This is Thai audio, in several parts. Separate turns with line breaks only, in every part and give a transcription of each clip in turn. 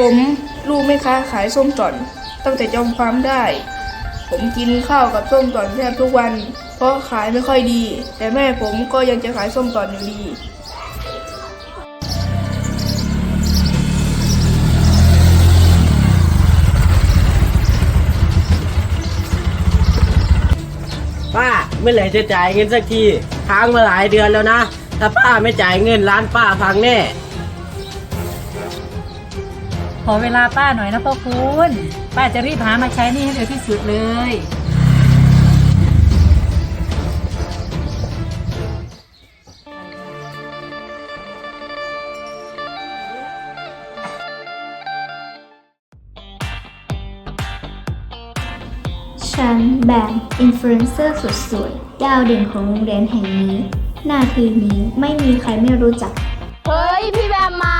ผมลูกแม่ค้าขายส้มตอน ตั้งแต่จำความได้ ผมกินข้าวกับส้มตอนแทบทุกวัน เพราะขายไม่ค่อยดี แต่แม่ผมก็ยังจะขายส้มตอนอยู่ดี
ป้าเมื่อไหร่จะจ่ายเงินสักทีค้างมาหลายเดือนแล้วนะ ถ้าป้าไม่จ่ายเงินร้านป้าพังแน่
ขอเวลาป้าหน่อยนะพ่อคุณ ป้าจะรีบหามาใช้หนี่ให้เร็วที่สุดเลย
ฉันแบมอินฟลูเอนเซอร์สุดสวยดาวเด่นของโรงเรียนแห่งนี้หน้าทีนี้ไม่มีใครไม่รู้จัก
เฮ้ย พี่แบมมา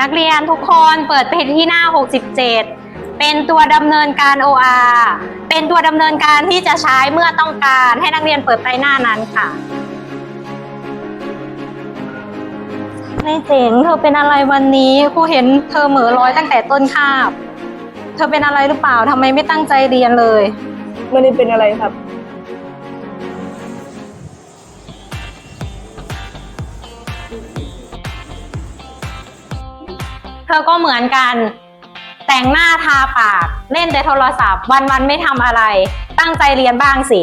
นัก
เรียนทุกคนเปิดไปที่หน้า 67 เป็นตัวดำเนินการ OR เป็นตัวดำเนินการที่จะใช้เมื่อต้องการให้นักเรียนเปิดไปหน้านั้นค่ะไม่เจ๋งเธอเป็นอะไรวันนี้ครูเห็นเธอเหม่อลอยตั้งแต่ต้นคาบ เธอเป็นอะไรหรือเปล่าทำไมไม่ตั้งใจเรียนเลย
ไม่ได้เป็นอะไรครับ
เธอก็เหมือนกัน แต่งหน้าทาปาก เล่นแต่โทรศัพท์ วันๆไม่ทำอะไร ตั้งใจเรียนบ้างสิ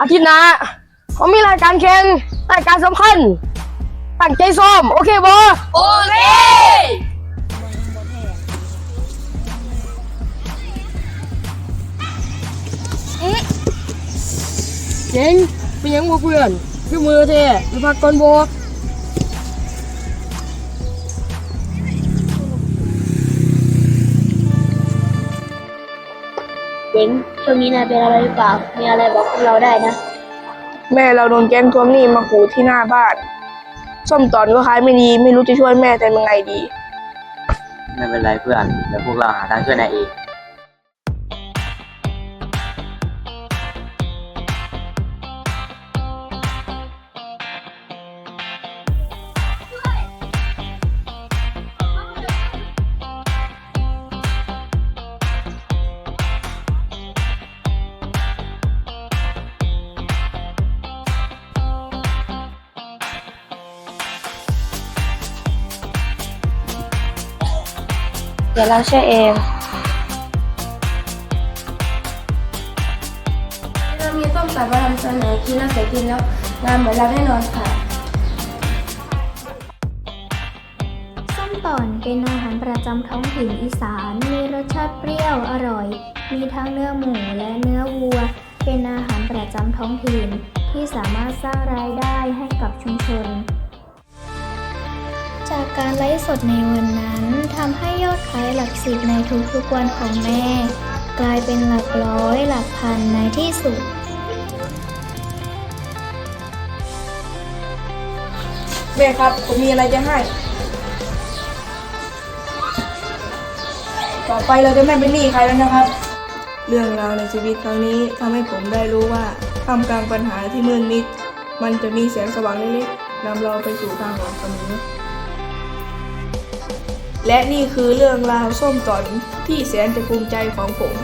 อาทิตย์หน้าผมมีรายการแข่งรายการสำคัญตั้งใจซ้อม โอเคบอโอเค
เจ๋ง เป็นยังบ่เพื่อนคือมือเท่ไปพักก่อนโบ
เจ๋งช่วงนี้นายเป็นอะไรหรือเปล่า มีอะไรบอกพวกเราได้นะ
แม่เราโดนแก๊งทวงหนี้มาขู่ที่หน้าบ้านส้มตอนก็ขายไม่ดี ไม่รู้จะช่วยแม่แต่ยังไงดี
ไม่เป็นไรเพื่อน เดี๋ยวพวกเราหาทางช่วยนายเอง
ดี๋ยวเราช่วยเอง
เรามีต้มตับมานำเสนอกินแล้วเสร็จกินแล้วงานเหมือนเราแน่นอนค่ะ
ส้มตอนเป็นอาหารประจำท้องถิ่นอีสาน มีรสชาติเปรี้ยวอร่อย มีทั้งเนื้อหมูและเนื้อวัว เป็นอาหารประจำท้องถิ่นที่สามารถสร้างรายได้ให้กับชุมชน จากการไลฟ์สดในวันนั้นทำให้ยอดขายหลักสิบในทุกๆวันของแม่ กลายเป็นหลักร้อยหลักพันในที่สุด
แม่ครับ ผมมีอะไรจะให้ ต่อไปเราจะไม่เป็นหนี้ใครแล้วนะครับ เรื่องราวในชีวิตครั้งนี้ทำให้ผมได้รู้ว่าท่ามกลางปัญหาที่มืดมิด มันจะมีแสงสว่างเล็กๆนำเราไปสู่ทางออกเสมอ และนี่คือเรื่องราวส้มตอนที่แสนจะภูมิใจของผม